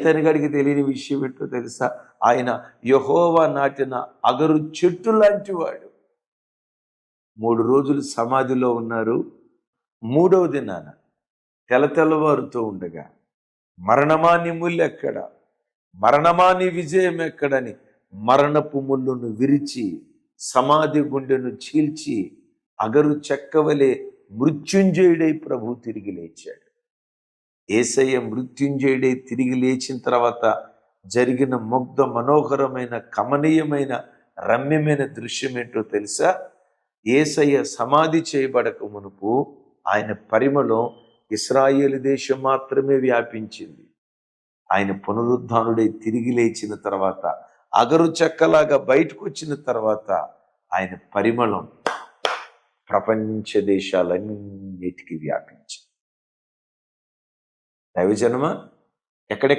ఇతనిగడికి తెలియని విషయం ఏంటో తెలుసా? ఆయన యహోవా నాటిన అగరు చెట్టు లాంటి వాడు. మూడు రోజులు సమాధిలో ఉన్నారు. మూడవ దినాన తెల తెల్లవారుతూ ఉండగా మరణమా నీ ముళ్ళు ఎక్కడ? మరణమా నీ విజయం ఎక్కడని మరణపు ముళ్ళును విరిచి సమాధి గుండెను చీల్చి అగరు చెక్కవలే మృత్యుంజయుడై ప్రభు తిరిగి లేచాడు. ఏసయ్య మృత్యుంజయుడై తిరిగి లేచిన తర్వాత జరిగిన ముగ్ధ మనోహరమైన కమనీయమైన రమ్యమైన దృశ్యం ఏంటో తెలుసా? ఏసయ్య సమాధి చేయబడక మునుపు ఆయన పరిమళం ఇస్రాయేల్ దేశం మాత్రమే వ్యాపించింది. ఆయన పునరుద్ధానుడై తిరిగి లేచిన తర్వాత అగరు చెక్కలాగా బయటకు వచ్చిన తర్వాత ఆయన పరిమళం ప్రపంచ దేశాలన్నిటికీ వ్యాపించింది. దైవజనమ? ఎక్కడెక్కడ